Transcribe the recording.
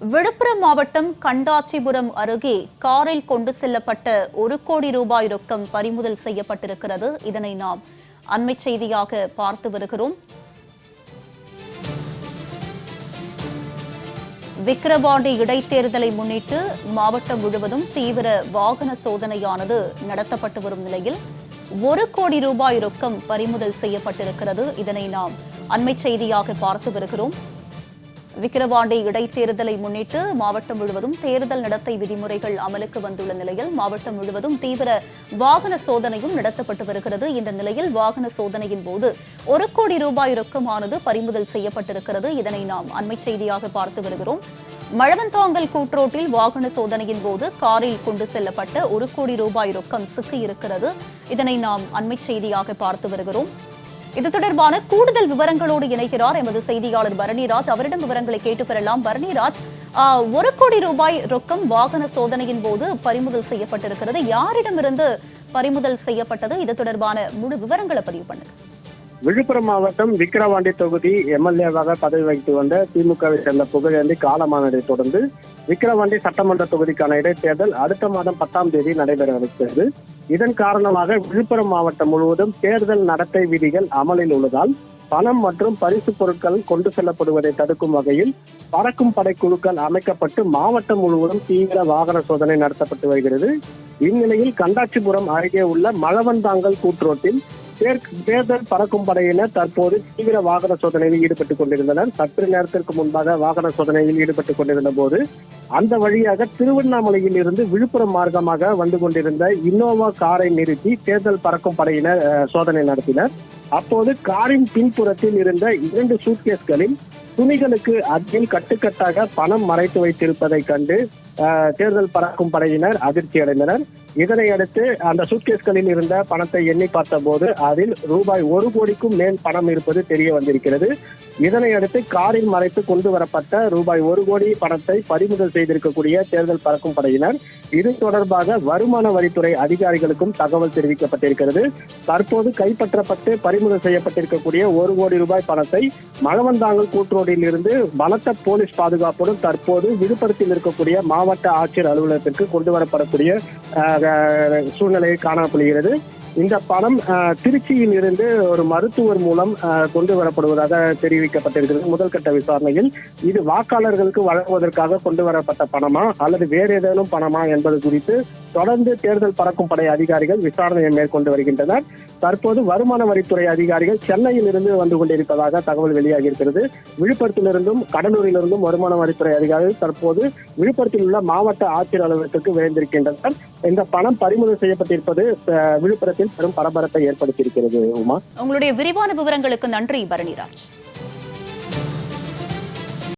விழுப்புரம் மாவட்டம் கண்டாச்சிபுரம் அருகே காரில் கொண்டு செல்லப்பட்ட ஒரு கோடி ரூபாய் ரொக்கம் பறிமுதல் செய்யப்பட்டிருக்கிறது. இதனை நாம் அண்மை செய்தியாக பார்த்து வருகிறோம். விக்கிரவாண்டி இடைத்தேர்தலை முன்னிட்டு மாவட்டம் முழுவதும் தீவிர வாகன சோதனையானது நடத்தப்பட்டு வரும் நிலையில் ஒரு கோடி ரூபாய் ரொக்கம் பறிமுதல் செய்யப்பட்டிருக்கிறது. இதனை நாம் அண்மை செய்தியாக பார்த்து வருகிறோம். விக்கிரவாண்டி இடைத்தேர்தலை முன்னிட்டு மாவட்டம் முழுவதும் தேர்தல் நடத்தை விதிமுறைகள் அமலுக்கு வந்துள்ள நிலையில் மாவட்டம் முழுவதும் தீவிர வாகன சோதனையும் நடத்தப்பட்டு வருகிறது. இந்த நிலையில் வாகன சோதனையின் போது ஒரு கோடி ரூபாய் ரொக்கமானது பறிமுதல் செய்யப்பட்டிருக்கிறது. இதனை நாம் அண்மை செய்தியாக பார்த்து வருகிறோம். மழவந்தாங்கல் கூட்ரோட்டில் வாகன சோதனையின் போது காரில் கொண்டு செல்லப்பட்ட ஒரு கோடி ரூபாய் ரொக்கம் சிக்கியிருக்கிறது. இதனை நாம் அண்மை செய்தியாக பார்த்து வருகிறோம். இது தொடர்பான கூடுதல் விவரங்களோடு இணைகிறார் எமது செய்தியாளர் பரணிராஜ். அவரிடம் விவரங்களை கேட்டு பெறலாம். பரணிராஜ் ஒரு கோடி ரூபாய் ரொக்கம் வாகன சோதனையின் போது பறிமுதல் செய்யப்பட்டிருக்கிறது. யாரிடமிருந்து பறிமுதல் செய்யப்பட்டது? இது தொடர்பான முழு விவரங்களை பதிவு பண்ணுங்க. விழுப்புரம் மாவட்டம் விக்கிரவாண்டி தொகுதி எம்எல்ஏவாக பதவி வகித்து வந்த திமுகவை சேர்ந்த புகழேந்தி காலமானதை தொடர்ந்து விக்கிரவாண்டி சட்டமன்ற தொகுதிக்கான இடைத்தேர்தல் அடுத்த மாதம் பத்தாம் தேதி நடைபெற இருக்கிறது. இதன் காரணமாக விழுப்புரம் மாவட்டம் முழுவதும் தேர்தல் நடத்தை விதிகள் அமலில் உள்ளதால் பணம் மற்றும் பரிசு பொருட்கள் கொண்டு செல்லப்படுவதை தடுக்கும் வகையில் பறக்கும் படைக்குழுக்கள் அமைக்கப்பட்டு மாவட்டம் முழுவதும் தீவிர வாகன சோதனை நடத்தப்பட்டு வருகிறது. இந்நிலையில் கண்டாச்சிபுரம் அருகே உள்ள மழவந்தாங்கல் கூட்டுரோட்டில் தேர்தல் பறக்கும் படையினர் தற்போது தீவிர வாகன சோதனையில் ஈடுபட்டுக் கொண்டிருந்தனர். சற்று நேரத்திற்கு முன்பாக வாகன சோதனையில் ஈடுபட்டுக் கொண்டிருந்த போது அந்த வழியாக திருவண்ணாமலையில் இருந்து விழுப்புரம் மார்க்கமாக வந்து கொண்டிருந்த இன்னோவா காரை நிறுத்தி தேர்தல் பறக்கும் படையினர் அஹ், சோதனை நடத்தினர். அப்போது காரின் பின்புறத்தில் இருந்த இரண்டு சூட்கேஸ்களில் துணிகளுக்கு அதில் கட்டுக்கட்டாக பணம் மறைத்து வைத்திருப்பதை கண்டு அஹ், தேர்தல் பறக்கும் படையினர் அதிர்ச்சி அடைந்தனர் இதனை அடுத்து அந்த சூட்கேஸ்களில் இருந்த பணத்தை எண்ணி பார்த்தபோது அதில் ரூபாய் ஒரு கோடிக்கும் மேல் பணம் இருப்பது தெரிய வந்திருக்கிறது. இதனை அடுத்து காரில் மறைத்து கொண்டு வரப்பட்ட ரூபாய் ஒரு கோடி பணத்தை பறிமுதல் செய்திருக்கக்கூடிய தேர்தல் பறக்கும் படையினர் இது தொடர்பாக வருமான வரித்துறை அதிகாரிகளுக்கும் தகவல் தெரிவிக்கப்பட்டிருக்கிறது. தற்போது கைப்பற்றப்பட்டு பறிமுதல் செய்யப்பட்டிருக்கக்கூடிய ஒரு கோடி ரூபாய் பணத்தை மழவந்தாங்கல் கூட்டுரோடில் இருந்து பலத்த போலீஸ் பாதுகாப்புடன் தற்போது விழுப்புரத்தில் இருக்கக்கூடிய மாவட்ட ஆட்சியர் அலுவலகத்திற்கு கொண்டு வரப்படக்கூடிய சூழ்நிலை காணப்படுகிறது இந்த பணம் திருச்சியில் இருந்து ஒரு மருத்துவர் மூலம் கொண்டு வரப்படுவதாக தெரிவிக்கப்பட்டிருக்கிறது. முதல் கட்ட விசாரணையில் இது வாக்காளர்களுக்கு வழங்குவதற்காக கொண்டு வரப்பட்ட பணமா அல்லது வேறு ஏதேனும் பணமா என்பது குறித்து தொடர்ந்து தேர்தல் பறக்கும் படை அதிகாரிகள் விசாரணையை மேற்கொண்டு வருகின்றனர். தற்போது வருமான வரித்துறை அதிகாரிகள் சென்னையில் இருந்து வந்து கொண்டிருப்பதாக தகவல் வெளியாகி இருக்கிறது விழுப்புரத்திலிருந்தும் கடலூரிலிருந்தும் வருமான வரித்துறை அதிகாரிகள் தற்போது விழுப்புரத்தில் உள்ள மாவட்ட ஆட்சியர் அலுவலகத்திற்கு விரைந்திருக்கின்றனர். இந்த பணம் பறிமுதல் செய்யப்பட்டிருப்பது விழுப்புரத்தில் பெரும் பரபரப்பை ஏற்படுத்தியிருக்கிறது உமா. உங்களுடைய விரிவான விவரங்களுக்கு நன்றி பரணிராஜ்.